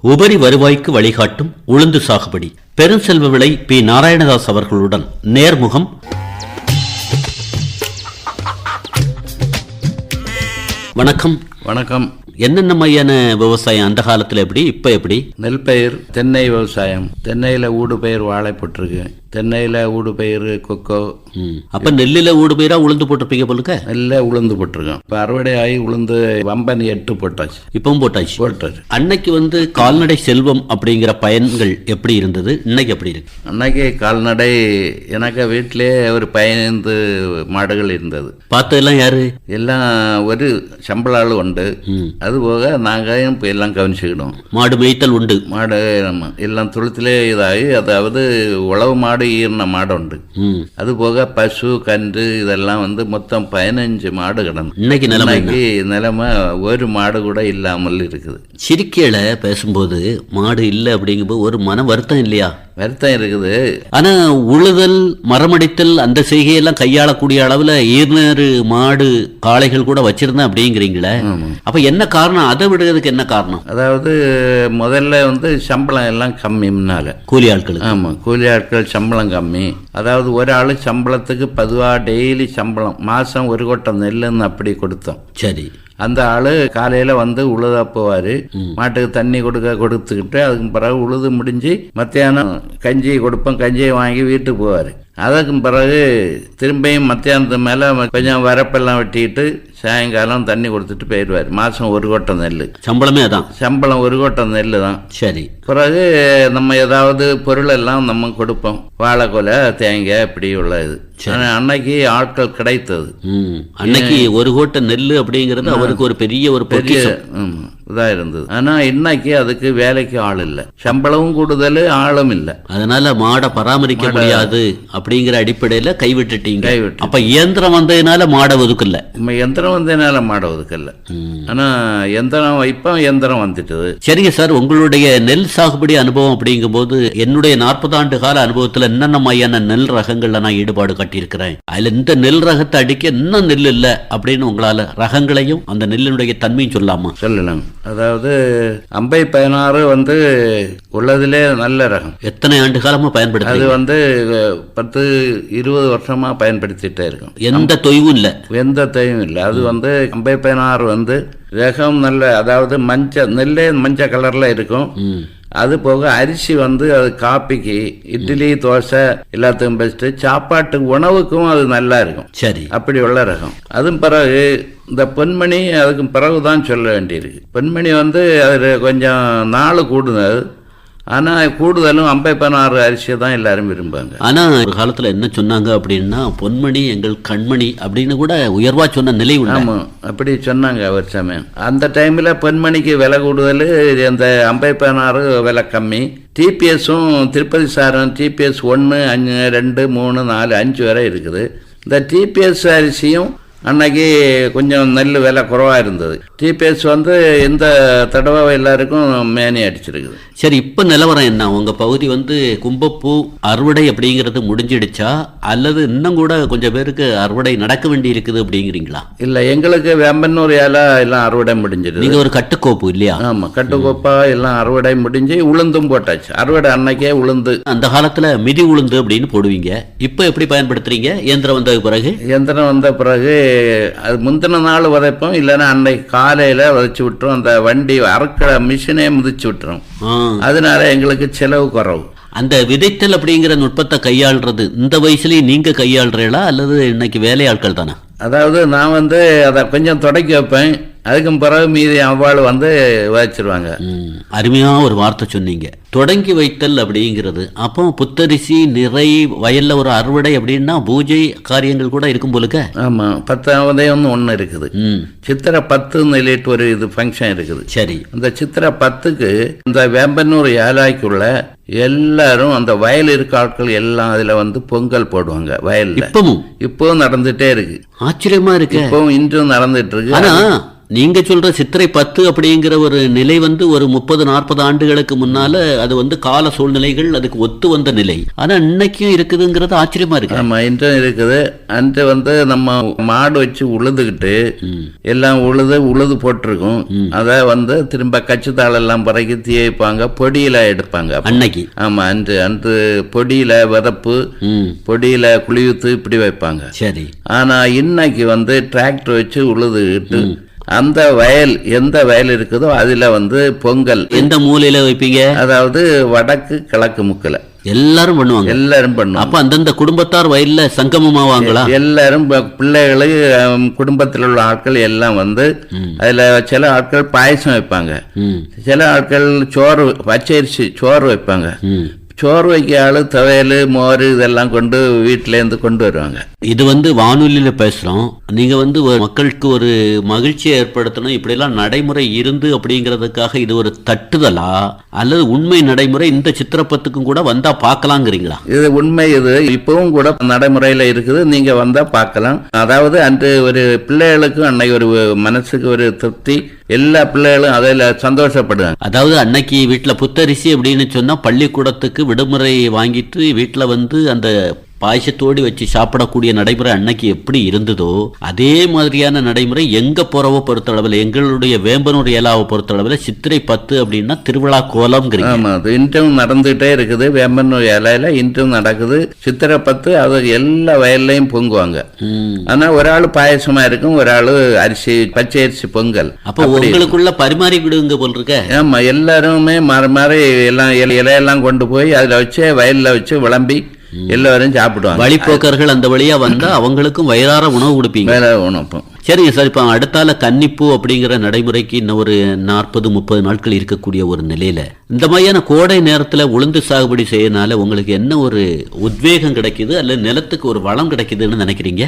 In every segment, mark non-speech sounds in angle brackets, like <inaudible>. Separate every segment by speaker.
Speaker 1: உபரி வருவாய்க்கு வழிகாட்டும் உளுந்து சாகுபடி. பெருஞ்செல்வ விளை பி. நாராயணதாஸ் அவர்களுடன் நேர்முகம். வணக்கம்.
Speaker 2: வணக்கம்.
Speaker 1: என்னென்ன மையான விவசாயம் அந்த காலத்துல எப்படி இப்ப எப்படி?
Speaker 2: நெல் பயிர் தென்னை விவசாயம். தென்னையில் ஊடு பயிர் வாழை போட்டிருக்கு தென்னையில் ஊடு பயிர் கொக்கோ.
Speaker 1: அப்ப நெல்லில ஊடு பயிரா உளுந்து போட்டிருப்பீங்க போலுக்க?
Speaker 2: நெல்ல உளுந்து போட்டிருக்கோம். இப்போ அறுவடை ஆகி உளுந்து வம்பன் எட்டு போட்டாச்சு.
Speaker 1: இப்பவும் போட்டாச்சு.
Speaker 2: போட்டாச்சு.
Speaker 1: அன்னைக்கு வந்து கால்நடை செல்வம் அப்படிங்கிற பயன்கள் எப்படி இருந்தது? இன்னைக்கு எப்படி இருக்கு?
Speaker 2: அன்னைக்கு கால்நடை எனக்கு வீட்டிலே ஒரு பதினைந்து மாடுகள் இருந்தது.
Speaker 1: பார்த்ததெல்லாம் யாரு?
Speaker 2: எல்லாம் ஒரு சம்பள ஆள் உண்டு.
Speaker 1: ம்.
Speaker 2: அது போக நாங்கள் இப்போ எல்லாம் கவனிச்சுக்கிடுவோம்
Speaker 1: மாடு மேய்த்தல் உண்டு
Speaker 2: மாடு நம்ம எல்லாம் துளுத்திலே இதாகி அதாவது உழவு மாடு ஈர்ன மாடு உண்டு. அது போக பசு கன்று இதெல்லாம் வந்து மொத்தம் பதினஞ்சு மாடு கிடந்து
Speaker 1: இன்னைக்கு நிலைமை என்ன?
Speaker 2: இன்னைக்கு நிலைமை ஒரு மாடு கூட இல்லாமல் இருக்குது
Speaker 1: சிரிக்கையில பேசும்போது மாடு இல்லை அப்படிங்கும்போது ஒரு மன வருத்தம் இல்லையா
Speaker 2: வருத்தம் இருக்குது.
Speaker 1: ஆனா உழுதல் மரமடித்தல் அந்த செய்கையெல்லாம் கையாளக்கூடிய அளவுல ஈர்நேறு மாடு காளைகள் கூட வச்சிருந்தேன் அப்படிங்கிறீங்களே.
Speaker 2: ஆமா.
Speaker 1: அப்ப என்ன காரணம்? அதை விடுறதுக்கு என்ன காரணம்?
Speaker 2: அதாவது முதல்ல வந்து சம்பளம் எல்லாம் கம்மி முன்னால.
Speaker 1: கூலி ஆட்களுக்கு.
Speaker 2: ஆமாம் கூலி ஆட்கள் சம்பளம் கம்மி. அதாவது ஒரு ஆள் சம்பளத்துக்கு பதுவாக டெய்லி சம்பளம் மாதம் ஒரு கொட்டம் நெல்லுன்னு அப்படி கொடுத்தோம்.
Speaker 1: சரி.
Speaker 2: அந்த ஆளு காலையில வந்து உழுதா போவாரு. மாட்டுக்கு தண்ணி கொடுக்க கொடுத்துக்கிட்டு அதுக்கு பிறகு உழுது முடிஞ்சு மத்தியானம் கஞ்சி கொடுப்போம் கஞ்சியை வாங்கி வீட்டுக்கு போவாரு. அதுக்கு பிறகு திரும்பியும் மத்தியானத்து மேல கொஞ்சம் வரப்பெல்லாம் வெட்டிக்கிட்டு சாயங்காலம் தண்ணி கொடுத்துட்டு போயிடுவார். மாசம் ஒரு கொட்டம் நெல்
Speaker 1: சம்பளமே அதான்.
Speaker 2: சம்பளம் ஒரு கொட்டம் நெல் தான்.
Speaker 1: சரி.
Speaker 2: பிறகு நம்ம ஏதாவது பொருள் எல்லாம் நம்ம கொடுப்போம். வாழைக்கொலை தேங்காய் இப்படி உள்ள இது. ஆனா அன்னைக்கு ஆட்கள் கிடைத்தது.
Speaker 1: அன்னைக்கு ஒரு கோட்டை நெல்லு அப்படிங்கிறது அவருக்கு ஒரு பெரிய ஒரு
Speaker 2: பெரிய இதா இருந்தது. ஆனா இன்னைக்கு அதுக்கு வேலைக்கு ஆள் இல்ல. சம்பளமும் கூடுதல் ஆளும் இல்ல.
Speaker 1: அதனால மாடை பராமரிக்க முடியாது அப்படிங்கிற அடிப்படையில கைவிட்டுட்டீங்க
Speaker 2: கைவிட்டு.
Speaker 1: அப்ப இயந்திரம் வந்ததுனால மாடை ஒதுக்கல.
Speaker 2: நம்ம எந்திரம் வந்ததுனால மாட ஒதுக்கல. ஆனா எந்திரம் இப்போ எந்திரம் வந்துட்டது.
Speaker 1: சரிங்க சார் உங்களுடைய நெல் சாகுபடி அனுபவம் அப்படிங்கும்போது என்னுடைய நாற்பது ஆண்டு கால அனுபவத்துல என்னென்ன மாதிரியான நெல் ரகங்கள்ல நான் ஈடுபாடு காட்டியிருக்கிறேன்? அதுல இந்த நெல் ரகத்தை அடிக்க இன்னும் நெல் இல்ல அப்படின்னு உங்களால ரகங்களையும் அந்த நெல்லினுடைய தன்மையும் சொல்லாமா?
Speaker 2: சொல்லலாம் அதாவது அம்பை பதினாறு வந்து உள்ளதிலே நல்ல ரகம்.
Speaker 1: எத்தனை ஆண்டு காலமா
Speaker 2: அது
Speaker 1: பயன்படுத்து
Speaker 2: வந்து அஹ், பத்து இருபது வருஷமா பயன்படுத்திட்டே இருக்கும்.
Speaker 1: எந்த தொய்வும் இல்ல.
Speaker 2: எந்த தேவையும் இல்லை. அது வந்து அம்பை பதினாறு வந்து ரகம் நல்ல அதாவது மஞ்சள் நெல்லே மஞ்சள் கலர்ல இருக்கும். அது போக அரிசி வந்து அது காப்பிக்கு இட்லி தோசை எல்லாத்துக்கும் பெஸ்ட்டு சாப்பாட்டு உணவுக்கும் அது நல்லா இருக்கும்.
Speaker 1: சரி.
Speaker 2: அப்படி உள்ள ரகம். அதுவும் பிறகு இந்த பொன்மணி அதுக்கு பிறகு தான் சொல்ல வேண்டியிருக்கு. பொன்மணி வந்து அது கொஞ்சம் நாள் கூடுதல் ஆனால் கூடுதலும் அம்பை பதினாறு அரிசியை தான் எல்லாரும் விரும்புவாங்க.
Speaker 1: ஆனா ஒரு காலத்துல என்ன சொன்னாங்க அப்படின்னா பொன்மணி எங்கள் கண்மணி அப்படின்னு கூட உயர்வா சொன்ன நிலை
Speaker 2: ஆமாம் அப்படி சொன்னாங்க அவர் சமயம் அந்த டைமில் பொன்மணிக்கு விலை கூடுதல் அந்த அம்பை பதினாறு விலை கம்மி. டிபிஎஸும் திருப்பதி சாரம் டிபிஎஸ் ஒன்று அஞ்சு ரெண்டு மூணு நாலு அஞ்சு வரை இருக்குது. இந்த டிபிஎஸ் அரிசியும் அன்னைக்கு கொஞ்சம் நெல் விலை குறைவாக இருந்தது. டிபிஎஸ் வந்து இந்த தடவை எல்லாருக்கும் மேனி அடிச்சிருக்குது.
Speaker 1: சரி இப்ப நிலவரம் என்ன? உங்க பகுதி வந்து கும்பப்பூ அறுவடை அப்படிங்கிறது முடிஞ்சிடுச்சா? அல்லது இன்னும் கூட கொஞ்சம் பேருக்கு அறுவடை நடக்க வேண்டி இருக்குது அப்படிங்கிறீங்களா?
Speaker 2: இல்லை எங்களுக்கு வேம்பன்னூர் ஏலா எல்லாம் அறுவடை முடிஞ்சிடுது.
Speaker 1: நீங்க ஒரு கட்டுக்கோப்பு இல்லையா?
Speaker 2: ஆமாம் கட்டுக்கோப்பா எல்லாம் அறுவடை முடிஞ்சு உளுந்தும் போட்டாச்சு. அறுவடை அன்னைக்கே உளுந்து.
Speaker 1: அந்த காலத்துல மிதி உளுந்து அப்படின்னு போடுவீங்க. இப்ப எப்படி பயன்படுத்துறீங்க? இயந்திரம் வந்ததுக்கு பிறகு?
Speaker 2: இயந்திரம் வந்த பிறகு அது முந்தின நாள் விதைப்போம் இல்லைன்னா அன்னைக்கு காலையில் விதைச்சு விட்டுரும். அந்த வண்டி அறுக்கிற மிஷினே மிதிச்சு விட்டுரும். அதனால எங்களுக்கு செலவு குறவு.
Speaker 1: அந்த விதைத்தல் அப்படிங்கிற நுட்பத்தை கையாள்றது இந்த வயசுலயும் நீங்க கையாளுறீங்களா? அல்லது இன்னைக்கு வேலையாட்கள் தானே?
Speaker 2: அதாவது நான் வந்து அதை கொஞ்சம் தொடக்கி வைப்பேன். அதுக்கும் பிறகு மீதி அவ்வாள் வந்து விதைச்சிருவாங்க.
Speaker 1: ம், அருமையா ஒரு வார்த்தை சொன்னீங்க. தொடங்கி வைத்தல் அப்படிங்கிறது அப்போ புத்தரிசி நிறை வயல்ல ஒரு அறுவடை அப்படின்னா பூஜை காரியங்கள் கூட இருக்கும் போலுக்க?
Speaker 2: ஆமாம் பத்தாவதையும் ஒன்று இருக்குது.
Speaker 1: ம்.
Speaker 2: சித்திரை பத்துன்னு சொல்லிட்டு ஒரு இது ஃபங்க்ஷன் இருக்குது.
Speaker 1: சரி.
Speaker 2: அந்த சித்திரை பத்துக்கு இந்த வேம்பன்னூர் ஏலாய்க்குள்ள எல்லாரும் அந்த வயல் இருக்க ஆட்கள் எல்லாம் அதுல வந்து பொங்கல் போடுவாங்க வயல்ல.
Speaker 1: இப்பவும்?
Speaker 2: இப்பவும் நடந்துட்டே இருக்கு.
Speaker 1: ஆச்சரியமா இருக்க.
Speaker 2: இப்பவும் இன்றும் நடந்துட்டு இருக்கு.
Speaker 1: ஆனா நீங்க சொல்ற சித்திரை பத்து அப்படிங்கிற ஒரு நிலை வந்து ஒரு முப்பது நாற்பது ஆண்டுகளுக்கு முன்னால அது வந்து கால சூழ்நிலைகள் அதுக்கு ஒத்து வந்த நிலை. ஆனா இன்னைக்கும் இருக்குதுங்கிறது ஆச்சரியமா இருக்கு.
Speaker 2: ஆமா இன்றும் இருக்குது. அன்று வந்து நம்ம மாடு வச்சு உழுதுகிட்டு எல்லாம் உழுது உழுது போட்டிருக்கும். அதை வந்து திரும்ப கச்சுத்தாள் எல்லாம் பிறகு தீயப்பாங்க பொடியில எடுப்பாங்க.
Speaker 1: அன்னைக்கு.
Speaker 2: ஆமா அன்று அன்று பொடியில விதப்பு பொடியில குளியூத்து இப்படி வைப்பாங்க.
Speaker 1: சரி.
Speaker 2: ஆனா இன்னைக்கு வந்து டிராக்டர் வச்சு உழுதுகிட்டு அந்த வயல் எந்த வயல் இருக்குதோ அதுல வந்து பொங்கல்.
Speaker 1: எந்த மூலையில வைப்பீங்க?
Speaker 2: அதாவது வடக்கு கிழக்கு முக்கில்.
Speaker 1: எல்லாரும் பண்ணுவாங்க.
Speaker 2: எல்லாரும் பண்ணுவோம்
Speaker 1: அப்ப அந்தந்த குடும்பத்தார் வயல்ல சங்கமமாவாங்களா
Speaker 2: எல்லாரும் ப- பிள்ளைகளு அம், குடும்பத்தில் உள்ள ஆட்கள் எல்லாம் வந்து அதுல சில ஆட்கள் பாயசம் வைப்பாங்க. சில ஆட்கள் சோறு பச்சரிசி சோறு வைப்பாங்க. சோறு வைக்க ஆளு துவையல் மோர் இதெல்லாம் கொண்டு வீட்டுல இருந்து கொண்டு வருவாங்க.
Speaker 1: இது வந்து வானொலியில பேசுறோம். நீங்க வந்து ஒரு மக்களுக்கு ஒரு மகிழ்ச்சியை ஏற்படுத்தணும். இப்படியெல்லாம் நடைமுறை இருந்து அப்படிங்கிறதுக்காக இது ஒரு தட்டுதலா? அல்லது உண்மை நடைமுறை இந்த சித்திரப்பத்துக்கும் கூட வந்தா பார்க்கலாங்கிறீங்களா?
Speaker 2: இது உண்மை இது. இப்பவும் கூட நடைமுறையில இருக்குது. நீங்க வந்தா பார்க்கலாம். அதாவது அன்று ஒரு பிள்ளைகளுக்கும் அன்னைக்கு ஒரு மனசுக்கு ஒரு திருப்தி. எல்லா பிள்ளைகளும் அதில் சந்தோஷப்படுவாங்க
Speaker 1: அதாவது அன்னைக்கு வீட்டுல புத்தரிசி அப்படின்னு சொன்னா பள்ளிக்கூடத்துக்கு விடுமுறை வாங்கிட்டு வீட்டுல வந்து அந்த பாயசத்தோடு வச்சு சாப்பிடக்கூடிய நடைமுறை அன்னைக்கு எப்படி இருந்ததோ அதே மாதிரியான நடைமுறை எங்க போறவோ பொறுத்தளவில் எங்களுடைய வேம்பனூர் ஏலாவை பொறுத்தளவில் சித்திரை பத்து அப்படின்னா திருவிழா
Speaker 2: அது இன்றும் நடந்துகிட்டே இருக்குது. வேம்பன் இலையில இன்றும் நடக்குது. சித்திரை பத்து அது எல்லா வயல்லையும் பொங்குவாங்க. ஆனா ஒரு ஆள் பாயசமா இருக்கும் ஒரு ஆள் அரிசி பச்சை அரிசி பொங்கல்.
Speaker 1: அப்ப உங்களுக்குள்ள பரிமாறி விடுங்க போல் இருக்க
Speaker 2: ஆமா எல்லாருமே மாறி மாறி எல்லாம் இலை- இலையெல்லாம் கொண்டு போய் அதுல வச்சு வயல்ல வச்சு விளம்பி எல்லாரும் சாப்பிடுவாங்க.
Speaker 1: வழிப்போக்கர்கள் அந்த வழியா வந்தா <coughs> அவங்களுக்கும் வயிறார உணவு கொடுப்பீங்க.
Speaker 2: வேலை உணவும்
Speaker 1: சரிங்க சார் இப்போ அடுத்தால கன்னிப்பூ அப்படிங்கிற நடைமுறைக்கு இன்னும் ஒரு நாற்பது முப்பது நாட்கள் இருக்கக்கூடிய ஒரு நிலையில இந்த மாதிரியான கோடை நேரத்துல உளுந்து சாகுபடி செய்யறதுனால உங்களுக்கு என்ன ஒரு உத்வேகம் கிடைக்குது? அல்லது நிலத்துக்கு ஒரு வளம் கிடைக்குதுன்னு நினைக்கிறீங்க?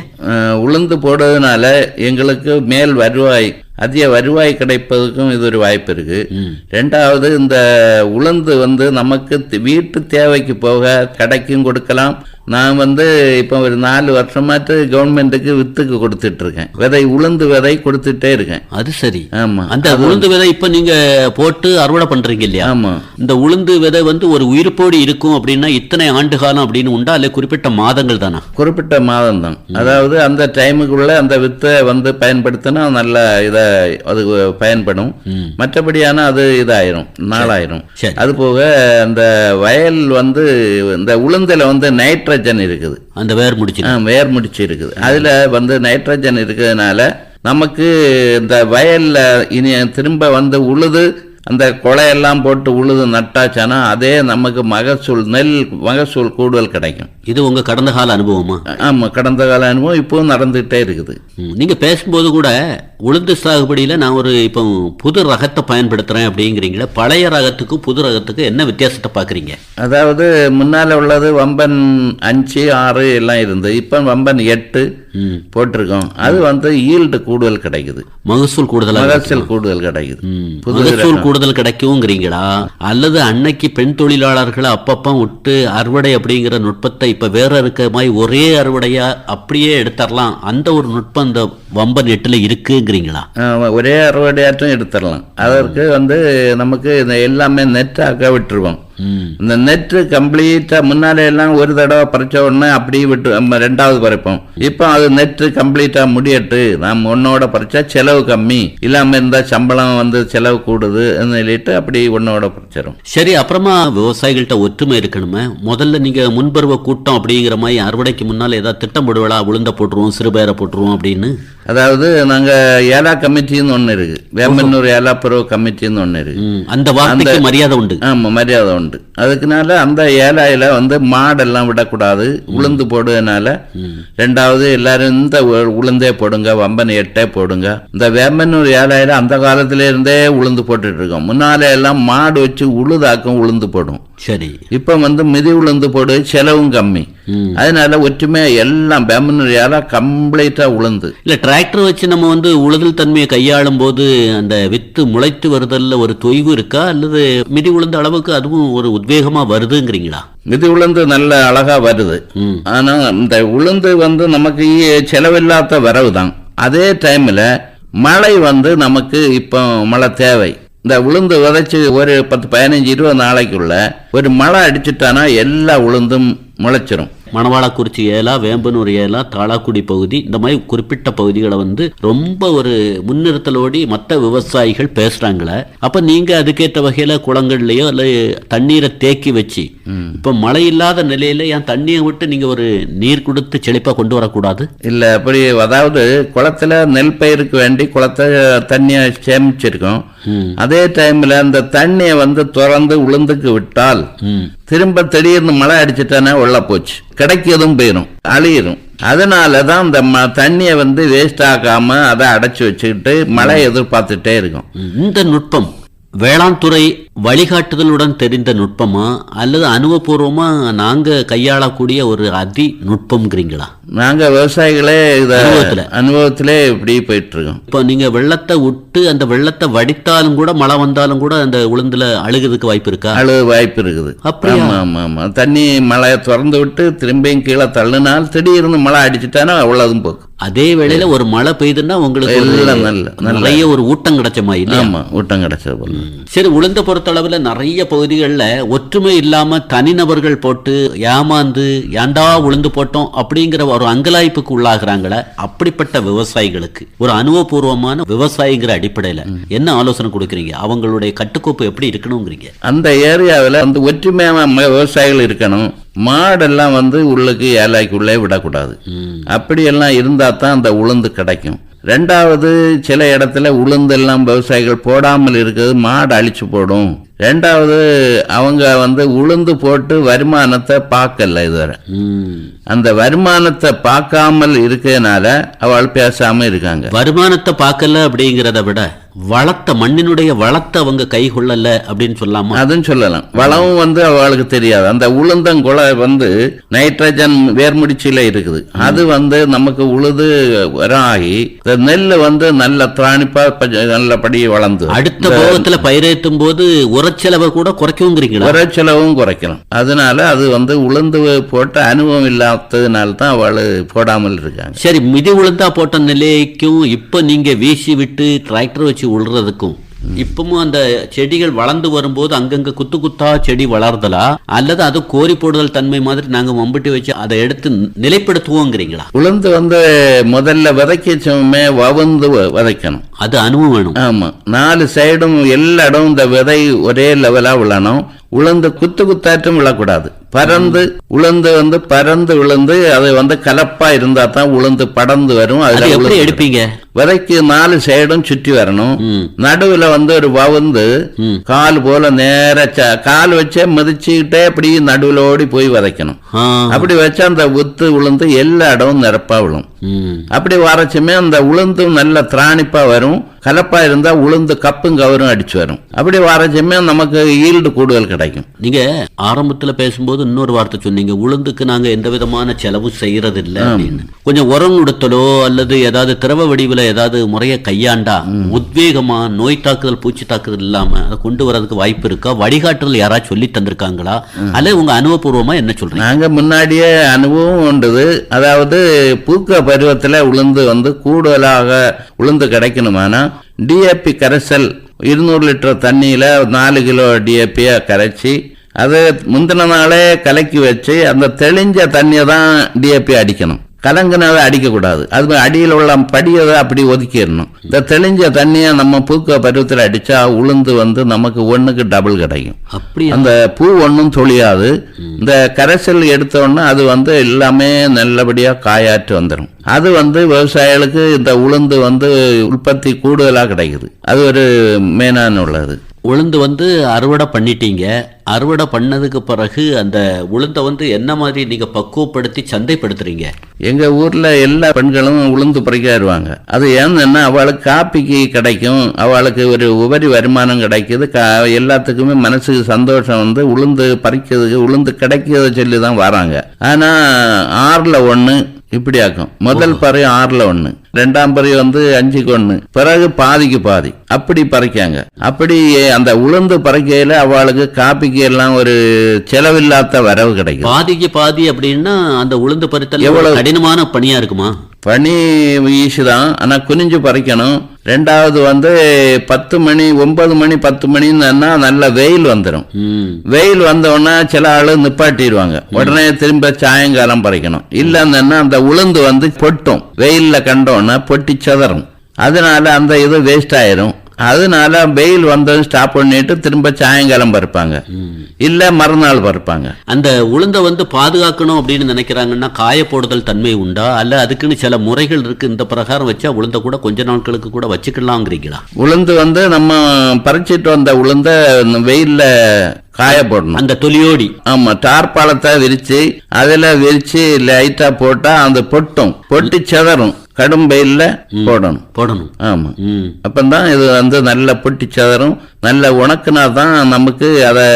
Speaker 2: உளுந்து போடுறதுனால எங்களுக்கு மேல் வருவாய் அதிக வருவாய் கிடைப்பதற்கும் இது ஒரு வாய்ப்பு இருக்கு. ரெண்டாவது இந்த உளுந்து வந்து நமக்கு வீட்டு தேவைக்கு போக கடைக்கும் கொடுக்கலாம். நான் வந்து இப்போ ஒரு நாலு வருஷமாட்டு கவர்மெண்ட்டுக்கு வித்துக்கு கொடுத்துட்டு இருக்கேன் விதை உளுந்து விதை கொடுத்துட்டே இருக்கேன்.
Speaker 1: அது சரி.
Speaker 2: ஆமா.
Speaker 1: அந்த உளுந்து விதை இப்ப நீங்க போட்டு அறுவடை பண்றீங்க இல்லையா?
Speaker 2: ஆமா.
Speaker 1: இந்த உளுந்து விதை வந்து ஒரு உயிர்ப்போடு இருக்கும் அப்படின்னா இத்தனை ஆண்டு காலம் அப்படின்னு உண்டா? அல்ல குறிப்பிட்ட மாதங்கள் தானா?
Speaker 2: குறிப்பிட்ட மாதம் தான் அதாவது அந்த டைமுக்குள்ள அந்த வித்தை வந்து பயன்படுத்தினா நல்ல இதை அது பயன்படும். மற்றபடியான அது இதாயிரும். நாளாயிரும். அது போக அந்த வயல் வந்து இந்த உளுந்துல வந்து நைட்ரஜன் இருக்குது.
Speaker 1: அந்த வேர் முடிச்சு
Speaker 2: வேர் முடிச்சு இருக்குது. அதுல வந்து நைட்ரஜன் இருக்கிறதுனால நமக்கு இந்த வயல்ல இனி திரும்ப வந்து உழுது அந்த கொலையெல்லாம் போட்டு உழுது நட்டாச்சானா அதே நமக்கு மகசூல் நெல் மகசூல் கூடுதல் கிடைக்கும்.
Speaker 1: இது உங்க கடந்த கால அனுபவமா?
Speaker 2: ஆமா கடந்த கால அனுபவம் இப்பவும் நடந்துகிட்டே இருக்குது.
Speaker 1: ம், நீங்க பேசும்போது கூட உளுந்து சாகுபடியில நான் ஒரு இப்போ புது ரகத்தை பயன்படுத்துறேன் அப்படிங்கிறீங்களே பழைய ரகத்துக்கும் புது ரகத்துக்கும் என்ன வித்தியாசத்தை பாக்குறீங்க
Speaker 2: அதாவது முன்னால உள்ளது வம்பன் அஞ்சு ஆறு எல்லாம் இருந்து இப்ப வம்பன் எட்டு. போட்டிருக்கோம். அது வந்து ஈல்டு கூடுதல் கிடைக்குது.
Speaker 1: மகசூல் கூடுதலா
Speaker 2: மகசூல் கூடுதல் கிடைக்குது.
Speaker 1: மகசூல் கூடுதல் கிடைக்குங்கிறீங்களா? அல்லது அன்னைக்கு பெண் தொழிலாளர்களை அப்பப்ப விட்டு அறுவடை அப்படிங்கிற நுட்பத்தை இப்ப வேற இருக்க மாதிரி ஒரே அறுவடையா அப்படியே எடுத்துடலாம் அந்த ஒரு நுட்பம் இந்த வம்பன் எட்டுல இருக்குங்கிறீங்களா?
Speaker 2: ஒரே அறுவடையாட்டும் எடுத்துடலாம் அதற்கு வந்து நமக்கு எல்லாமே நெட்டாக்க விட்டுருவோம். இந்த நெட்டு கம்ப்ளீட்டா முன்னாலே எல்லாம் ஒரு தடவை பறிச்ச உடனே அப்படியே விட்டு நம்ம ரெண்டாவது பறிப்போம். இப்போ அது நெட்டு கம்ப்ளீட்டா முடியட்டு நாம் ஒன்னோட பறிச்சா செலவு கம்மி. இல்லாம இருந்தா சம்பளம் வந்து செலவு கூடுது சொல்லிட்டு அப்படி ஒன்னோட பறிச்சிடும்
Speaker 1: சரி அப்புறமா விவசாயிகள்கிட்ட ஒற்றுமை இருக்கணுமே. முதல்ல நீங்க முன்பருவ கூட்டம் அப்படிங்கிற மாதிரி அறுவடைக்கு முன்னால ஏதாவது திட்டம் போடுவலா உளுந்த போட்டுருவோம் சிறுபயரை போட்டுருவோம் அப்படின்னு?
Speaker 2: அதாவது நாங்க ஏலா கமிட்டின்னு ஒண்ணு இருக்கு. வேம்பன்னூர் ஏலா பருவ கமிட்டின்னு ஒண்ணு இருக்கு.
Speaker 1: ம், அந்த வார்த்தைக்கு மரியாதை உண்டு.
Speaker 2: ஆமா மரியாதை உண்டு. அதுக்குனால அந்த ஏலாயில வந்து மாடெல்லாம் விடக்கூடாது. உளுந்து போடுறதுனால ரெண்டாவது எல்லாரும் இந்த உளுந்தே போடுங்க வம்பன் எட்டே போடுங்க. இந்த வேம்பனூர் ஏலாயில அந்த காலத்துல இருந்தே உளுந்து போட்டுட்டு இருக்கோம். முன்னால எல்லாம் மாடு வச்சு உழுதாக்கும் உளுந்து போடும்.
Speaker 1: சரி.
Speaker 2: இப்ப வந்து மிதி உளுந்து போடு செலவும் கம்மி. அதனால ஒற்றுமையா எல்லாம் வேம்பனூர் ஏலா கம்ப்ளீட்டா உளுந்து.
Speaker 1: இல்ல டிராக்டர் வச்சு நம்ம வந்து உழுதல் தன்மையை கையாளும் போது அந்த வித்து முளைத்து வருதல்ல ஒரு தொய்வு இருக்கா? அல்லது மிதி உளுந்த அளவுக்கு அதுவும் ஒரு உத்வேகமா வருதுங்கிறீங்களா?
Speaker 2: மிதி உளுந்து நல்ல அழகா வருது. ஆனா இந்த உளுந்து வந்து நமக்கு செலவில்லாத வரவு தான் அதே டைம்ல மழை வந்து நமக்கு இப்போ மழை தேவை. இந்த உளுந்து விதைச்சு ஒரு பத்து பதினஞ்சு இருபது நாளைக்குள்ள ஒரு மழை அடிச்சிட்டானா எல்லா உளுந்தும் முளைச்சிரும்.
Speaker 1: மணவாளக்குறிச்சி ஏலா வேம்பனூர் ஏலா தாளாக்குடி பகுதி இந்த மாதிரி குறிப்பிட்ட பகுதிகளை வந்து ரொம்ப ஒரு முன்னிறுத்தலோடி மற்ற விவசாயிகள் பேசுறாங்களே. அப்ப நீங்க அதுக்கேற்ற வகையில குளங்கள்லயோ அல்ல தண்ணீரை தேக்கி வச்சு இப்ப மழை இல்லாத நிலையில ஏன் தண்ணியை விட்டு நீங்க ஒரு நீர் கொடுத்து செழிப்பா கொண்டு வரக்கூடாது?
Speaker 2: இல்ல அப்படி அதாவது குளத்துல நெல் பயிருக்கு வேண்டி குளத்தை தண்ணியை சேமிச்சிருக்கோம். அதே டைம்ல அந்த தண்ணியை வந்து திறந்து உளுந்துக்கு விட்டால். திரும்ப திடீர்னு மழை அடிச்சிட்டானே உள்ள போச்சு. கிடைக்கிறதும் போயிடும் அழியிரும். அதனால தான் இந்த ம தண்ணியை வந்து வேஸ்ட் ஆக்காம அதை அடைச்சி வச்சுக்கிட்டு மழை எதிர்பார்த்துட்டே இருக்கும்.
Speaker 1: இந்த நுட்பம் வேளாண் துறை வழிகாட்டுதலுடன் தெரிந்த நுட்பமா அல்லது அனுபவபூர்வமா நாங்க கையாளக்கூடிய ஒரு அதி நுட்பம்ங்கிறீங்களா?
Speaker 2: நாங்க விவசாயிகளே இத
Speaker 1: அனுபவத்துல.
Speaker 2: அனுபவத்திலே இப்படி போயிட்டு இருக்கோம்
Speaker 1: இப்போ நீங்க வெள்ளத்தை விட்டு அந்த வெள்ளத்தை வடித்தாலும் கூட மழை வந்தாலும் கூட அந்த உளுந்துல அழுகுறதுக்கு வாய்ப்பு இருக்கா?
Speaker 2: அழுக வாய்ப்பு இருக்குது.
Speaker 1: அப்படியா?
Speaker 2: ஆமா ஆமா தண்ணி மழையை திறந்து விட்டு திரும்பியும் கீழே தள்ளினால் திடீர்னு மழை அடிச்சிட்டானா அவ்வளவுதும் போக்கு
Speaker 1: அதே வேளையில ஒரு மழை பெய்யுதுன்னா உங்களுக்கு
Speaker 2: நல்ல
Speaker 1: நிறைய ஒரு ஊட்டம் கிடைச்ச மாதிரி?
Speaker 2: ஆமா ஊட்டம் கிடைச்சது போல.
Speaker 1: சரி உளுந்த பொறுத்தளவுல நிறைய பகுதிகளில் ஒற்றுமை இல்லாம தனிநபர்கள் போட்டு ஏமாந்து ஏண்டா உளுந்து போட்டோம் அப்படிங்கிற ஒரு அங்கலாய்ப்புக்கு உள்ளாகிறாங்களே அப்படிப்பட்ட விவசாயிகளுக்கு. ஒரு அனுபவபூர்வமான விவசாயிங்கிற அடிப்படையில என்ன ஆலோசனை கொடுக்குறீங்க? அவங்களுடைய கட்டுக்கோப்பு எப்படி இருக்கணுங்கிறீங்க?
Speaker 2: அந்த ஏரியாவில் வந்து ஒற்றுமையான விவசாயிகள் இருக்கணும். மாடெல்லாம் வந்து உள்ளுக்கு ஏலாய்க்குள்ளே விடக்கூடாது. அப்படியெல்லாம் இருந்தால் தான் அந்த உளுந்து கிடைக்கும். ரெண்டாவது சில இடத்துல உளுந்தெல்லாம் விவசாயிகள் போடாமல் இருக்கிறது மாடு அழிச்சு போடும். ரெண்டாவது அவங்க வந்து உளுந்து போட்டு வருமானத்தை பார்க்கல இதுவரை. அந்த வருமானத்தை பார்க்காமல் இருக்கனால அவள் பேசாம இருக்காங்க.
Speaker 1: வருமானத்தை பார்க்கல அப்படிங்கிறத விட வளத்தை மண்ணினுடைய வளத்தை அவங்க கை கொள்ளல அப்படின்னு சொல்லாமா?
Speaker 2: அதுவும் சொல்லலாம். வளமும் வந்து அவளுக்கு தெரியாது. அந்த உளுந்தங்குலை வந்து நைட்ரஜன் வேர்முடிச்சில இருக்குது. அது வந்து நமக்கு உழுது ஆகி நெல் வந்து நல்ல திராணிப்பா நல்லபடி வளர்ந்து
Speaker 1: அடுத்த போகத்துல பயிரேற்றும் போது உரச்செலவை கூட குறைக்குங்கிறீங்களா?
Speaker 2: உர செலவும் குறைக்கலாம். அதனால அது வந்து உளுந்து போட்ட அனுபவம் இல்லாததுனால தான் அவள் போடாமல் இருக்காங்க.
Speaker 1: சரி மிதி உளுந்தா போட்ட நிலைக்கும் இப்ப நீங்க வீசி விட்டு டிராக்டர் வச்சு உழுறதுக்கும். இப்பவும் அந்த செடிகள் வளர்ந்து வரும்போது அங்கங்க குத்து குத்தா செடி வளர்தலா? அல்லது அது கோரி போடுதல் தன்மை மாதிரி நாங்க மம்பட்டி வச்சு அதை எடுத்து நிலைப்படுத்துவோங்கிறீங்களா?
Speaker 2: உளுந்து வந்து முதல்ல விதைக்கச்சுமே வவுந்து விதைக்கணும்.
Speaker 1: அது அனுபவம் வேணும்.
Speaker 2: ஆமா. நாலு சைடும் எல்லா இடம் இந்த விதை ஒரே லெவலா விழணும். உளுந்து குத்து குத்தாட்டும் விழக்கூடாது. பறந்து உளுந்து வந்து பறந்து விழுந்து அது வந்து கலப்பா இருந்தா தான் உளுந்து படர்ந்து வரும்.
Speaker 1: அது
Speaker 2: அதுல
Speaker 1: எப்படி
Speaker 2: உளுந்து
Speaker 1: எடுப்பீங்க?
Speaker 2: விதைக்கு நாலு சைடும் சுற்றி வரணும். நடுவுல வந்து ஒரு வவுந்து. கால் போல நேர கால் வச்சே மிதிச்சுக்கிட்டே அப்படி நடுவுல ஓடி போய் விதைக்கணும். அப்படி வச்சா அந்த உத்து உளுந்து எல்லா இடமும் நிரப்பா விழும். அப்படி வரச்சுமே அந்த உளுந்தும் நல்ல திராணிப்பா வரும். கலப்பா இருந்தா உளுந்து கப்பும் கவரும் அடிச்சு வரும். அப்படி வரச்சுமே நமக்கு ஈல்டு கூடுதல் கிடைக்கும்
Speaker 1: நீங்க ஆரம்பத்துல பேசும்போது இன்னொரு வார்த்தை சொன்னீங்க உளுந்துக்கு நாங்க எந்த விதமான செலவு செய்யறது இல்ல கொஞ்சம் உரம் கொடுத்தலோ அல்லது ஏதாவது திரவ வடிவுல ஏதாவது முறைய கையாண்டா உத்வேகமா நோய் தாக்குதல் பூச்சி தாக்குதல் இல்லாம அதை கொண்டு வரதுக்கு வாய்ப்பு இருக்கா? வழிகாட்டுதல் யாராவது சொல்லி தந்திருக்காங்களா? அல்லது உங்க அனுபவபூர்வமா என்ன சொல்றீங்க?
Speaker 2: நாங்க முன்னாடியே அனுபவம் உண்டுது. அதாவது பூக்க பருவத்துல உளுந்து வந்து கூடுதலாக உளுந்து கிடைக்கணுமானா டிஏபி கரைசல் இருநூறு லிட்டர் தண்ணியில் நாலு கிலோ டிஏபியை கரைச்சி அதை முந்தின நாளே கலக்கி வச்சு அந்த தெளிஞ்ச தண்ணியை தான் டிஏபி அடிக்கணும். கலங்கினதை அடிக்கக்கூடாது. அது அடியில் உள்ள படியை அப்படி ஒதுக்கிடணும். இந்த தெளிஞ்ச தண்ணியை நம்ம பூக்க பருவத்தில் அடிச்சா உளுந்து வந்து நமக்கு ஒண்ணுக்கு டபுள் கிடைக்கும்.
Speaker 1: அப்படியா?
Speaker 2: அந்த பூ ஒன்றும் தொழியாது. இந்த கரைசல் எடுத்தோன்னா அது வந்து எல்லாமே நல்லபடியா காயாற்று வந்துடும் அது வந்து விவசாயிகளுக்கு இந்த உளுந்து வந்து உற்பத்தி கூடுதலா கிடைக்குது. அது ஒரு மெயினான உள்ளது.
Speaker 1: உளுந்து வந்து அறுவடை பண்ணிட்டீங்க. அறுவடை பண்ணதுக்கு பிறகு அந்த உளுந்தை வந்து என்ன மாதிரி நீங்க பக்குவப்படுத்தி சந்தைப்படுத்துறீங்க?
Speaker 2: எங்க ஊர்ல எல்லா பெண்களும் உளுந்து பறிக்க வருவாங்க. அது ஏன்னா அவளுக்கு காப்பிக்கு கிடைக்கும். அவளுக்கு ஒரு உபரி வருமானம் கிடைக்குது. கா- எல்லாத்துக்குமே மனசுக்கு சந்தோஷம் வந்து உளுந்து பறிக்கிறதுக்கு உளுந்து கிடைக்கிறத சொல்லி தான் வராங்க. ஆனா ஆறுல ஒண்ணு இப்படி ஆக்கும். முதல் பறவை ஆறுல ஒண்ணு. ரெண்டாம் பறவை வந்து அஞ்சுக்கு ஒண்ணு பிறகு பாதிக்கு பாதி. அப்படி பறிக்காங்க. அப்படி அந்த உளுந்து பறிக்கையில அவளுக்கு காப்பிக்கு எல்லாம் ஒரு செலவில்லாத வரவு கிடைக்கும்.
Speaker 1: பாதிக்கு பாதி அப்படின்னா அந்த உளுந்து பறித்தல்
Speaker 2: எவ்வளவு?
Speaker 1: கடினமான பணியா இருக்குமா?
Speaker 2: பனி ஈஸி தான். ஆனால் குனிஞ்சு பறிக்கணும். ரெண்டாவது வந்து பத்து மணி ஒன்பது மணி பத்து மணின்னா நல்ல வெயில் வந்துடும் வெயில் வந்தோடனே சில ஆளு நிப்பாட்டிடுவாங்க. உடனே திரும்ப சாயங்காலம் பறிக்கணும். இல்லைன்னா அந்த உளுந்து வந்து பொட்டும். வெயில்ல கண்டோன்னா பொட்டி சதறும். அதனால அந்த இது வேஸ்ட் ஆயிரும். அதனால வெயில் வந்ததும் ஸ்டாப் பண்ணிட்டு திரும்ப சாயங்காலம் பறிப்பாங்க. இல்ல மறுநாள் பறிப்பாங்க
Speaker 1: அந்த உளுந்தை வந்து பாதுகாக்கணும் அப்படின்னு நினைக்கிறாங்கன்னா காய போடுதல் தன்மை உண்டா? அல்ல அதுக்குன்னு சில முறைகள் இருக்கு. இந்த பிரகாரம் வச்சா உளுந்த கூட கொஞ்ச நாட்களுக்கு கூட வச்சுக்கலாங்கிறீங்களா?
Speaker 2: உளுந்து வந்து நம்ம பறிச்சிட்டு வந்த உளுந்த வெயில்ல காய போடணும்.
Speaker 1: அந்த தொலியோடி.
Speaker 2: ஆமா டார்பாலத்தை விரிச்சு அதுல விரிச்சு லைட்டா போட்டா அந்த பொட்டும். பொட்டி செதறும். கடும் வெயில்ல போடணும்.
Speaker 1: போடணும்.
Speaker 2: ஆமா. அப்பந்தான் இது வந்து நல்ல பொட்டி சதறும் நல்ல உணக்குனா தான் நமக்கு அதை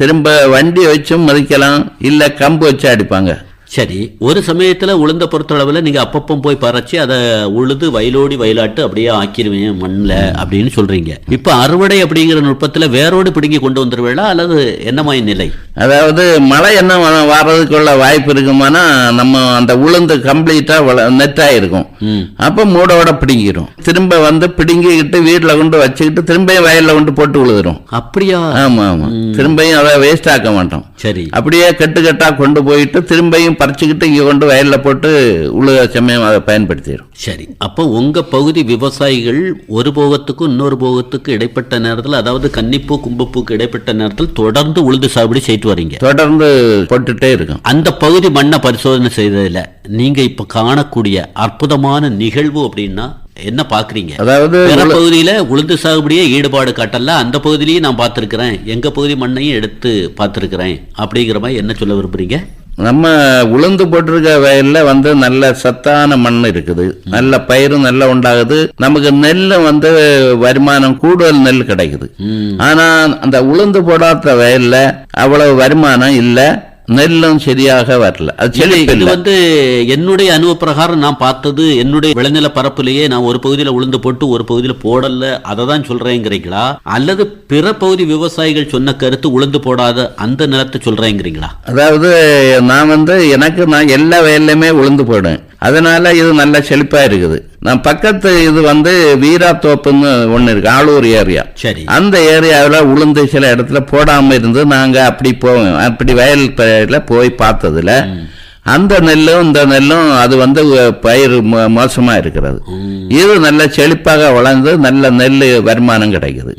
Speaker 2: திரும்ப வண்டி வச்சும் மதிக்கலாம் இல்ல கம்பு வச்சு அடிப்பாங்க.
Speaker 1: சரி ஒரு சமயத்துல உளுந்த பொறுத்தளவுல நீங்க அப்பப்போ போய் பறிச்சு அதை உழுது வயலோடி வயலாட்டு அப்படியே ஆக்கிருவேன் மண்ணில் அப்படின்னு சொல்றீங்க. இப்ப அறுவடை அப்படிங்கிற நுட்பத்துல வேரோடு பிடுங்கி கொண்டு வந்துருவேளா அல்லது என்னமாய் நிலை?
Speaker 2: அதாவது மழை என்ன வர்றதுக்குள்ள வாய்ப்பு இருக்குமானா நம்ம அந்த உளுந்து கம்ப்ளீட்டா நெட்டாக இருக்கும் அப்ப மூடோட பிடுங்கிரும். திரும்ப வந்து பிடுங்கிக்கிட்டு வீட்டுல கொண்டு வச்சுக்கிட்டு திரும்பியும் வயல்ல கொண்டு போட்டு உழுதுரும்.
Speaker 1: அப்படியா?
Speaker 2: ஆமா ஆமா. திரும்பியும் அதை வேஸ்ட் ஆக்க மாட்டோம்.
Speaker 1: சரி.
Speaker 2: அப்படியே கட்டு கட்டா கொண்டு போயிட்டு திரும்பியும் பறிச்சுக்கிட்டு இங்க கொண்டு வயல்ல போட்டு உழுத சமயம் அதை பயன்படுத்திடும்
Speaker 1: சரி அப்போ உங்க பகுதி விவசாயிகள் ஒரு போகத்துக்கும் இன்னொரு போகத்துக்கு இடைப்பட்ட நேரத்தில் அதாவது கன்னிப்பூ கும்பப்பூக்கு இடைப்பட்ட நேரத்தில் தொடர்ந்து உழுது சாகுபடி செய்து வரீங்க.
Speaker 2: தொடர்ந்து போட்டுட்டே இருக்கும்.
Speaker 1: அந்த பகுதி மண்ணை பரிசோதனை செய்ததுல நீங்க இப்ப காணக்கூடிய அற்புதமான நிகழ்வு அப்படின்னா என்ன பாக்குறீங்க
Speaker 2: அதாவது
Speaker 1: பிற பகுதியில உளுந்து சாகுபடியே ஈடுபாடு காட்டல அந்த பகுதியிலையும் நான் பார்த்திருக்கிறேன். எங்க பகுதி மண்ணையும் எடுத்து பார்த்திருக்கிறேன். அப்படிங்கிற மாதிரி என்ன சொல்ல விரும்புறீங்க?
Speaker 2: நம்ம உளுந்து போட்டிருக்க வயல்ல வந்து நல்ல சத்தான மண் இருக்குது. நல்ல பயிரும் நல்லா உண்டாகுது. நமக்கு நெல் வந்து வருமானம் கூடுதல் நெல் கிடைக்குது.
Speaker 1: ம்.
Speaker 2: ஆனா அந்த உளுந்து போடாத வயல்ல அவ்வளவு வருமானம் இல்ல. நெல்லும் சரியாக வரல. அது செழிப்பு
Speaker 1: வந்து என்னுடைய அனுபவ பிரகாரம் நான் பார்த்தது என்னுடைய விளைநில பரப்புலயே நான் ஒரு பகுதியில உளுந்து போட்டு ஒரு பகுதியில போடல அதை தான் சொல்றேங்கிறீங்களா? அல்லது பிற பகுதி விவசாயிகள் சொன்ன கருத்து உளுந்து போடாத அந்த நிலத்தை சொல்றேங்கிறீங்களா?
Speaker 2: அதாவது நான் வந்து எனக்கு நான் எல்லா வயல்லையுமே உளுந்து போடுவேன். அதனால இது நல்ல செழிப்பா இருக்குது. நான் பக்கத்து இது வந்து வீராத்தோப்புன்னு ஒன்று இருக்கு ஆளூர் ஏரியா.
Speaker 1: சரி.
Speaker 2: அந்த ஏரியாவில் உளுந்து சில இடத்துல போடாம இருந்து நாங்க அப்படி போவோம் அப்படி வயல் பயிரில் போய் பார்த்ததுல அந்த நெல்லும் இந்த நெல்லும் அது வந்து பயிர் மோ- மோசமா இருக்கிறது. இது நல்ல செழிப்பாக வளர்ந்து நல்ல நெல் வருமானம் கிடைக்குது.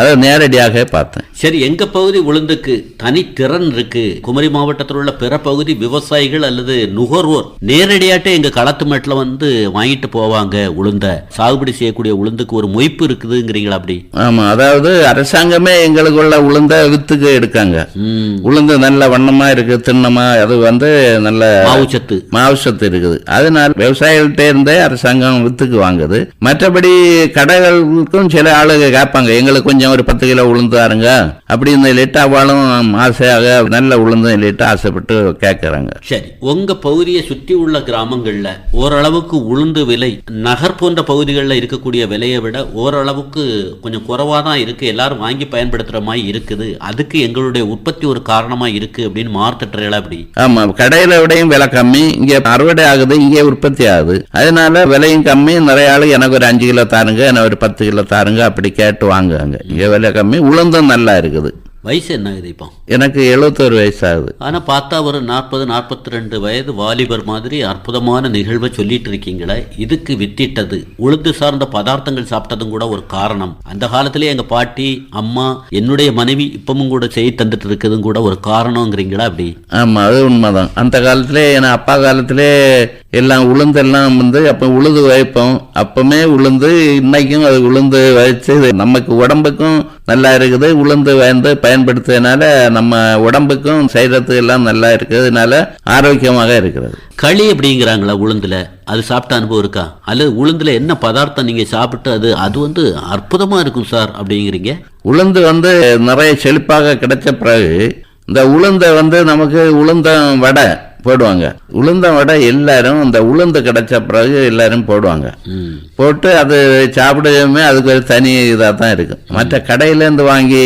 Speaker 2: அதை நேரடியாக பார்த்தேன்.
Speaker 1: சரி எங்க பகுதி உளுந்துக்கு தனித்திறன் இருக்கு? குமரி மாவட்டத்தில் உள்ள பிற பகுதி விவசாயிகள் அல்லது நுகர்வோர் நேரடியாட்டே எங்க களத்து மேட்டில் வந்து வாங்கிட்டு போவாங்க உளுந்த. சாகுபடி செய்யக்கூடிய உளுந்துக்கு ஒரு மொய்ப்பு இருக்குதுங்கிறீங்களா அப்படி?
Speaker 2: ஆமா அதாவது அரசாங்கமே எங்களுக்குள்ள உளுந்த வித்துக்கு எடுக்காங்க. உளுந்து நல்ல வண்ணமா இருக்கு திண்ணமா அது வந்து நல்ல
Speaker 1: மாவுச்சத்து
Speaker 2: மாவுசத்து இருக்குது. அதனால விவசாயிகள்கிட்ட இருந்தே அரசாங்கம் வித்துக்கு வாங்குது. மற்றபடி கடைகளுக்கும் சில ஆளுங்க கேட்பாங்க எங்களுக்கு கொஞ்சம் ஒரு பத்து கிலோ உளுந்து தாருங்க அப்படின்னு சொல்லிட்டு அவளும் ஆசையாக நல்ல உளுந்து சொல்லிட்டு ஆசைப்பட்டு கேட்கறாங்க
Speaker 1: சரி உங்க பகுதியை சுற்றி உள்ள கிராமங்கள்ல ஓரளவுக்கு உளுந்து விலை நகர் போன்ற பகுதிகளில் இருக்கக்கூடிய விலையை விட ஓரளவுக்கு கொஞ்சம் குறைவா தான் இருக்கு. எல்லாரும் வாங்கி பயன்படுத்துற மாதிரி இருக்குது. அதுக்கு எங்களுடைய உற்பத்தி ஒரு காரணமா இருக்கு அப்படின்னு மார்த்தட்டுறீங்களா அப்படி
Speaker 2: ஆமா கடையில விடையும் விலை கம்மி இங்க அறுவடை ஆகுது இங்கே உற்பத்தி ஆகுது. அதனால விலையும் கம்மி நிறைய ஆளு எனக்கு ஒரு அஞ்சு கிலோ தாருங்க எனக்கு ஒரு பத்து கிலோ தாருங்க அப்படி கேட்டு வாங்குவாங்க கம்மி உளுந்தும் நல்லா இருக்குது.
Speaker 1: வயசு என்ன ஆகுது இப்போ?
Speaker 2: எனக்கு எழுபத்தோரு வயசு ஆகுது
Speaker 1: ஆனா பார்த்தா ஒரு நாற்பது நாற்பத்தி ரெண்டு வயது வாலிபர் மாதிரி அற்புதமான நிகழ்வை சொல்லிட்டு இருக்கீங்களே இதுக்கு வித்திட்டது. உளுந்து சார்ந்த பதார்த்தங்கள் சாப்பிட்டதும் கூட ஒரு காரணம். அந்த காலத்திலே எங்க பாட்டி அம்மா என்னுடைய மனைவி இப்பவும் கூட செய்து தந்துட்டு இருக்கிறதும் கூட ஒரு காரணங்கிறீங்களா அப்படி?
Speaker 2: ஆமா அது உண்மைதான். அந்த காலத்திலே என் அப்பா காலத்திலே எல்லாம் உளுந்தெல்லாம் வந்து அப்ப உளுந்து வைப்போம். அப்பமே உளுந்து இன்னைக்கும் அது உளுந்து வச்சு நமக்கு உடம்புக்கும் நல்லா இருக்குது. உளுந்து வந்து பயன்படுத்துறதுனால நம்ம உடம்புக்கும் சைரத்து எல்லாம் நல்லா இருக்கிறதுனால ஆரோக்கியமாக இருக்கிறது.
Speaker 1: களி அப்படிங்கிறாங்களா உளுந்துல? அது சாப்பிட்ட அனுபவம் இருக்கா? அல்லது உளுந்துல என்ன பதார்த்தம் நீங்க சாப்பிட்டு அது அது வந்து அற்புதமா இருக்கும் சார் அப்படிங்கிறீங்க?
Speaker 2: உளுந்து வந்து நிறைய செழிப்பாக கிடைச்ச பிறகு இந்த உளுந்தை வந்து நமக்கு உளுந்தம் வடை போடுவாங்க. உளுந்த வடை எல்லாரும் இந்த உளுந்து கிடைச்ச பிறகு எல்லாரும் போடுவாங்க. போட்டு அது சாப்பிடவே அதுக்கு ஒரு தனி இதாக தான் இருக்கும் மற்ற கடையிலேருந்து வாங்கி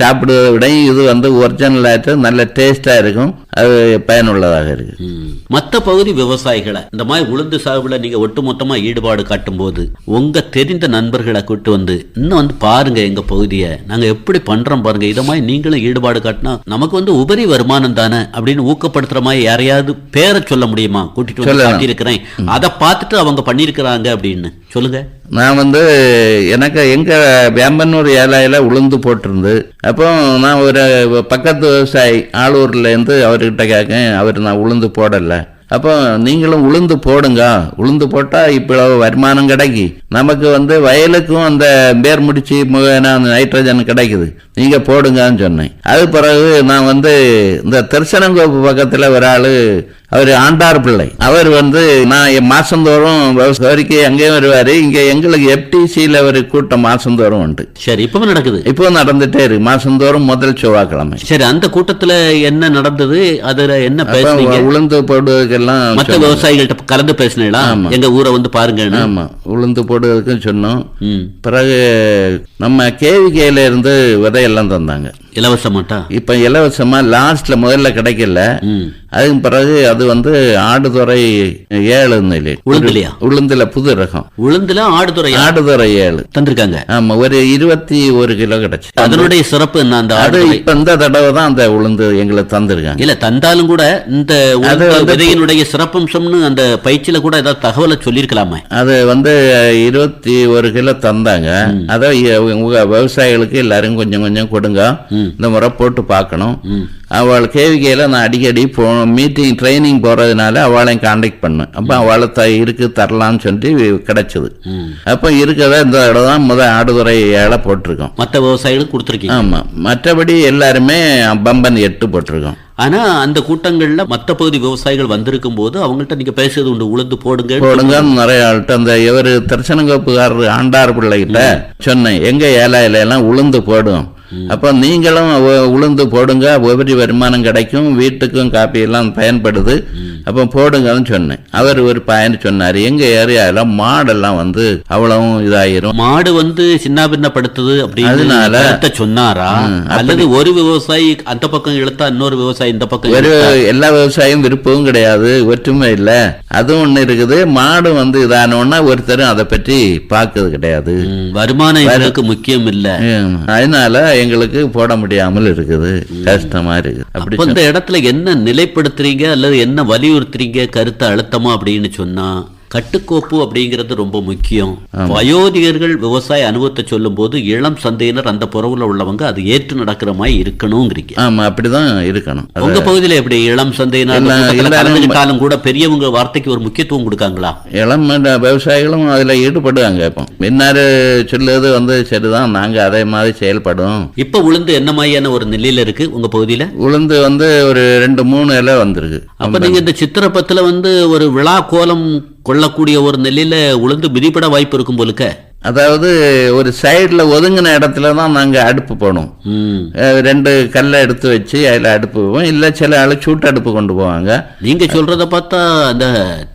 Speaker 2: சாப்பிடுவதை விட இது வந்து ஒரிஜினல் ஆகிட்டு நல்ல டேஸ்டாக இருக்கும். அது பயனுள்ளதாக இருக்கு
Speaker 1: ம். மத்த பகுதி விவசாயிகளை இந்த மாதிரி உளுந்து சாகுபடியில் நீங்க ஒட்டுமொத்தமா ஈடுபாடு காட்டும் போது உங்க தெரிந்த நண்பர்களை கூட்டு வந்து இன்னும் வந்து பாருங்க எங்க பகுதியை. நாங்க எப்படி பண்றோம் பாருங்க. இத மாதிரி நீங்களும் ஈடுபாடு காட்டினா நமக்கு வந்து உபரி வருமானம் தானே அப்படின்னு ஊக்கப்படுத்துற மாதிரி யாரையாவது பேரை சொல்ல முடியுமா? கூட்டிட்டு வந்து. காட்டியிருக்கிறேன். அதை பார்த்துட்டு அவங்க பண்ணியிருக்கிறாங்க அப்படின்னு. சொல்லுங்க.
Speaker 2: நான் வந்து எனக்கு எங்கள் வேம்பனூர் ஏழையில் உளுந்து போட்டிருந்து அப்போ நான் ஒரு பக்கத்து விவசாயி ஆளூர்லேருந்து அவர்கிட்ட கேட்கேன் அவர் நான் உளுந்து போடலை. அப்போ நீங்களும் உளுந்து போடுங்க. உளுந்து போட்டால் இப்போ வருமானம் கிடைக்கி. நமக்கு வந்து வயலுக்கும் அந்த பேர் முடிச்சு நைட்ரஜன் கிடைக்குது. நீங்க போடுங்கன்னு சொன்னேன். அது பிறகு நான் வந்து இந்த திருச்சனங்கோப்பு பக்கத்துல ஒரு ஆளு அவர் ஆண்டார் பிள்ளை. அவர் வந்து நான் மாசந்தோறும் விவசாயிக்கு அங்கேயும் வருவாரு. இங்க எங்களுக்கு எஃப்டிசியில ஒரு கூட்டம் மாசந்தோறும் உண்டு.
Speaker 1: சரி இப்பவும் நடக்குது?
Speaker 2: இப்போ நடந்துட்டே இருக்கு. மாசந்தோறும் முதல் செவ்வாய்க்கிழமை.
Speaker 1: சரி அந்த கூட்டத்துல என்ன நடந்தது? அதுல என்ன
Speaker 2: உளுந்து போடுவதற்கெல்லாம்
Speaker 1: மத்த
Speaker 2: சொன்னோம்.
Speaker 1: விவசாயிகள்ட்ட கலந்து பேசினீங்களா?
Speaker 2: ஆமா.
Speaker 1: எங்க ஊரை வந்து பாருங்கன்னு.
Speaker 2: ஆமா. உளுந்து போடுவதற்கும் சொன்னோம். பிறகு நம்ம கேவிகேல இருந்து விதையெல்லாம் தந்தாங்க
Speaker 1: இலவசமாட்டா
Speaker 2: இப்ப இலவசமா லாஸ்ட்ல முதல்ல கிடைக்கல. அதுக்கு பிறகு அது வந்து ஆடுதுறை ஏழு நிலை.
Speaker 1: உளுந்துலையா?
Speaker 2: உளுந்துல புது ரகம்.
Speaker 1: உளுந்துல ஆடுதுறை
Speaker 2: ஆடுதுறை ஏழு.
Speaker 1: தந்திருக்காங்க.
Speaker 2: ஆமா ஒரு இருபத்தி ஒரு கிலோ கிடைச்சு.
Speaker 1: அதனுடைய சிறப்பு என்ன அந்த
Speaker 2: அது
Speaker 1: ஆடுதுறை?
Speaker 2: இப்ப இந்த தடவை தான் அந்த உளுந்து எங்களுக்கு தந்திருக்காங்க.
Speaker 1: இல்ல தந்தாலும் கூட இந்த விதையினுடைய சிறப்பம்சம்னு அந்த பயிற்சியில கூட ஏதாவது தகவலை சொல்லியிருக்கலாமே?
Speaker 2: அது வந்து இருபத்தி ஒரு கிலோ தந்தாங்க. அதை விவசாயிகளுக்கு எல்லாரும் கொஞ்சம் கொஞ்சம் கொடுங்க. இந்த முறை போட்டு பார்க்கணும். அவள் கேவிகையில் நான் அடிக்கடி போ மீட்டிங் ட்ரைனிங் போகிறதுனால அவளையும் காண்டாக்ட் பண்ணேன். அப்போ அவளை த இருக்கு தரலான்னு சொல்லி கிடைச்சது. அப்போ இருக்கதை இந்த இடம் தான் முதல் ஆடுதுறை ஏழை போட்டிருக்கோம்.
Speaker 1: மத்த விவசாயிகளுக்கு கொடுத்துருக்கீங்க.
Speaker 2: ஆமாம் மற்றபடி எல்லாருமே பம்பன் எட்டு போட்டிருக்கோம்.
Speaker 1: ஆனா அந்த கூட்டங்கள்ல மத்த பகுதி விவசாயிகள் வந்திருக்கும் போது அவங்கள்ட்ட நீங்க பேசுறது உண்டு. உளுந்து போடுங்க
Speaker 2: போடுங்கன்னு நிறைய ஆள்கிட்ட அந்த இவர் திருச்சனங்கோப்புக்காரர் ஆண்டார் பிள்ளைகிட்ட சொன்னேன். எங்க ஏலாயில எல்லாம் உளுந்து போடும். அப்போ நீங்களும் உளுந்து போடுங்க உபரி வருமானம் கிடைக்கும் வீட்டுக்கும் காப்பி எல்லாம் பயன்படுது அப்போ போடுங்கன்னு சொன்னேன். அவர் ஒரு பயன் சொன்னார் எங்க ஏரியாவில் மாடெல்லாம் வந்து அவ்வளவும் இதாயிரும்.
Speaker 1: மாடு வந்து சின்னாபின்னப்படுத்துது அப்படின்னு
Speaker 2: அதனால-
Speaker 1: சொன்னாரா? அல்லது ஒரு விவசாயி அந்த பக்கம் இழுத்தா இன்னொரு விவசாயி இந்த பக்கம்
Speaker 2: ஒரு? எல்லா விவசாயம் விருப்பமும் கிடையாது ஒற்றுமை இல்லை. அதுவும் ஒன்று இருக்குது மாடு வந்து இதானோன்னா ஒருத்தரும் அதை பற்றி பார்க்கறது கிடையாது.
Speaker 1: வருமானம் எங்களுக்கு முக்கியம் இல்ல.
Speaker 2: அதனால எங்களுக்கு போட முடியாமல் இருக்குது கஷ்டமா இருக்குது. அப்படி
Speaker 1: அப்ப இந்த இடத்துல என்ன நிலைப்படுத்துறீங்க அல்லது என்ன வலியுறுத்துறீங்க கருத்தை அழுத்தமா அப்படின்னு சொன்னா கட்டுக்கோப்பு அப்படிங்கிறது ரொம்ப முக்கியம். வயோதிகர்கள் விவசாய அனுபவத்தை சொல்லும் போது இளம் சந்தையினர் அந்த புறவுல உள்ளவங்க அது ஏற்று நடக்கிற மாதிரி இருக்கணுங்கிறீங்க.
Speaker 2: ஆமா அப்படிதான் இருக்கணும்.
Speaker 1: உங்க பகுதியில எப்படி இளம் கலந்துக்கிட்டாலும் கூட பெரியவங்க வார்த்தைக்கு ஒரு முக்கியத்துவம் கொடுக்காங்களா?
Speaker 2: இளம் விவசாயிகளும் அதுல ஈடுபடுவாங்க இப்போ. மின்னாரு சொல்லுறது வந்து சரிதான் நாங்க அதே மாதிரி செயல்படும்
Speaker 1: இப்ப உளுந்து என்ன மாதிரியான ஒரு நிலையில இருக்கு உங்க பகுதியில?
Speaker 2: உளுந்து வந்து ஒரு ரெண்டு மூணு இலை வந்திருக்கு.
Speaker 1: அப்ப நீங்க இந்த சித்திரப்பத்துல வந்து ஒரு விழா கோலம் கொள்ளக்கூடிய ஒரு நெல்லில் உளுந்து மிதிப்பட வாய்ப்பு இருக்கும் போலுக்க
Speaker 2: அதாவது ஒரு சைடுல ஒதுங்கின இடத்துல தான் நாங்க அடுப்பு போனோம் ரெண்டு கல்லை எடுத்து வச்சு அதில் அடுப்பு போவோம் இல்லை சில ஆள் சூட்டு அடுப்பு கொண்டு போவாங்க.
Speaker 1: நீங்க சொல்றத பார்த்தா அந்த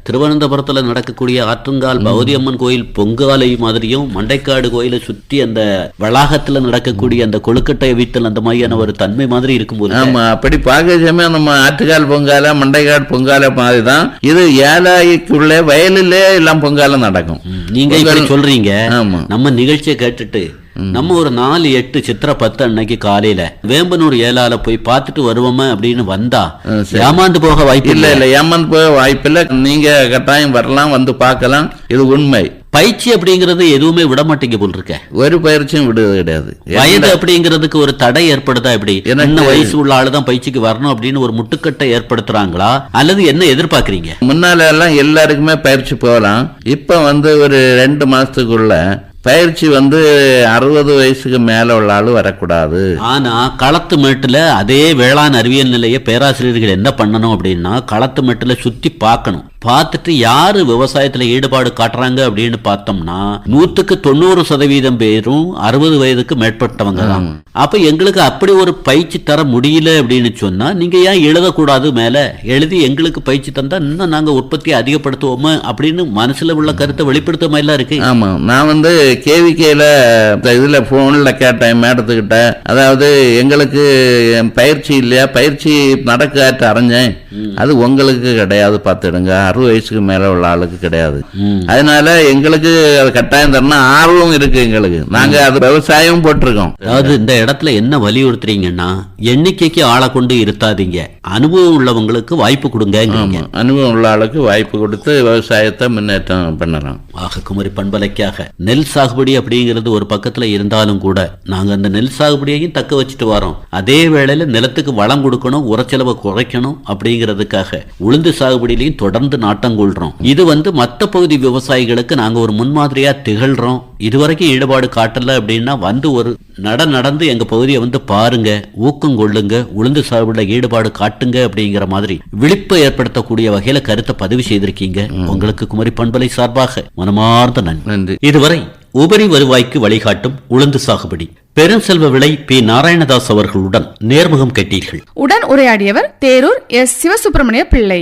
Speaker 1: திருவனந்தபுரத்துல நடக்கக்கூடிய ஆற்றுங்கால் பகவதி அம்மன் கோயில் பொங்காலை மாதிரியும் மண்டைக்காடு கோயிலை சுற்றி அந்த வளாகத்துல நடக்கக்கூடிய அந்த கொழுக்கட்டை வீட்டல் அந்த மாதிரியான ஒரு தன்மை மாதிரி இருக்கும்போது
Speaker 2: ஆமா அப்படி பார்க்கச்சுமே நம்ம ஆட்டுக்கால் பொங்கால மண்டைக்கால் பொங்கால மாதிரி தான். இது ஏலாய்க்குள்ளே வயலிலே எல்லாம் பொங்காலம் நடக்கும்.
Speaker 1: ம், நீங்க இப்படி சொல்றீங்க.
Speaker 2: ஆமா
Speaker 1: நம்ம நிகழ்ச்சியை கேட்டுட்டு நம்ம ஒரு நாலு எட்டு சித்திரை பத்து அன்னைக்கு காலையில வேம்பனூர் ஏலால போய் பார்த்துட்டு வருவோமே அப்படின்னு வந்தா ஏமாந்து போக வாய்ப்பு
Speaker 2: இல்ல
Speaker 1: இல்ல.
Speaker 2: இல்ல ஏமாந்து போக வாய்ப்பில்லை நீங்க கட்டாயம் வரலாம் வந்து பார்க்கலாம். இது உண்மை.
Speaker 1: பயிற்சி அப்படிங்கறது எதுவுமே விட மாட்டீங்க போல் இருக்க.
Speaker 2: ஒரு பயிற்சியும் விடுவது கிடையாது.
Speaker 1: வயது அப்படிங்கிறதுக்கு ஒரு தடை ஏற்படுதா எப்படி? என்ன வயசு உள்ள ஆளுதான் பயிற்சிக்கு வரணும் அப்படின்னு ஒரு முட்டுக்கட்டை ஏற்படுத்துறாங்களா? அல்லது என்ன எதிர்பார்க்கறீங்க?
Speaker 2: முன்னால எல்லாம் எல்லாருக்குமே பயிற்சி போகலாம். இப்ப வந்து ஒரு ரெண்டு மாசத்துக்குள்ள பயிற்சி வந்து அறுபது வயசுக்கு மேல உள்ள ஆளு வரக்கூடாது.
Speaker 1: ஆனா களத்து மேட்டுல அதே வேளாண் அறிவியல் நிலைய பேராசிரியர்கள் என்ன பண்ணணும் அப்படின்னா களத்து மேட்டுல சுத்தி பார்க்கணும். பார்த்துட்டு யாரு விவசாயத்துல ஈடுபாடு காட்டுறாங்க அப்படின்னு பார்த்தோம்னா நூத்துக்கு தொண்ணூறு சதவீதம் பேரும் அறுபது வயதுக்கு மேற்பட்டவங்க தான். அப்ப எங்களுக்கு அப்படி ஒரு பயிற்சி தர முடியல அப்படின்னு சொன்னா நீங்க ஏன் எழுதக்கூடாது மேல? எழுதி எங்களுக்கு பயிற்சி தந்தா இன்னும் நாங்க உற்பத்தியை அதிகப்படுத்துவோமா அப்படின்னு மனசுல உள்ள கருத்தை வெளிப்படுத்த மாதிரி இருக்கு.
Speaker 2: ஆமாம் நான் வந்து கேவிகேல இதில் ஃபோனில் கேட்டேன் மேடத்துக்கிட்ட அதாவது எங்களுக்கு பயிற்சி இல்லையா? பயிற்சி நடக்காட்டு அரைஞ்சேன் அது உங்களுக்கு கிடையாது பார்த்துடுங்க. அறுபது வயசுக்கு மேலே உள்ள ஆளுக்கு கிடையாது. அதனால எங்களுக்கு அது கட்டாயம் தரணும் ஆர்வம் இருக்கு எங்களுக்கு. நாங்கள் அது விவசாயம் போட்டிருக்கோம்.
Speaker 1: அதாவது இந்த இடத்துல என்ன வலியுறுத்துறீங்கன்னா எண்ணிக்கைக்கு ஆளை கொண்டு இருத்தாதீங்க அனுபவம் உள்ளவங்களுக்கு வாய்ப்பு
Speaker 2: ஆமாம் அனுபவம் உள்ள ஆளுக்கு வாய்ப்பு கொடுத்து விவசாயத்தை முன்னேற்றம் பண்ணலாம்.
Speaker 1: ஆக குமரி பண்பலைக்காக. நெல் சாகுபடி அப்படிங்கிறது ஒரு பக்கத்துல இருந்தாலும் கூட நாங்க அந்த நெல் சாகுபடியையும் தக்க வச்சுட்டு வரோம். அதே வேளையில நிலத்துக்கு வளம் கொடுக்கணும் உரச்செலவை குறைக்கணும் அப்படிங்கிறதுக்காக. உளுந்து சாகுபடியிலையும் தொடர்ந்து நாட்டம் கொள்றோம் இது வந்து மத்த பகுதி விவசாயிகளுக்கு நாங்க ஒரு முன்மாதிரியா திகழ்றோம். இதுவரைக்கும் ஈடுபாடு காட்டல அப்படின்னா வந்து ஒரு நட நடந்து எங்க பகுதியை வந்து பாருங்க ஊக்கம் கொள்ளுங்க உளுந்து சாகுபடியில ஈடுபாடு காட்டுங்க அப்படிங்கிற மாதிரி விழிப்பு ஏற்படுத்தக்கூடிய வகையில கருத்தை பதிவு செய்திருக்கீங்க. உங்களுக்கு குமரி பண்பலை சார்பாக மனமார்ந்த நன்றி.
Speaker 2: நன்றி.
Speaker 1: இதுவரை உபரி வருவாய்க்கு வழிகாட்டும் உளுந்து சாகுபடி. பெருஞ்செல்வ விளை பி நாராயணதாஸ் அவர்களுடன் நேர்முகம் கேட்டீர்கள்.
Speaker 3: உடன் உரையாடியவர் தேரூர் எஸ் சிவசுப்பிரமணிய பிள்ளை.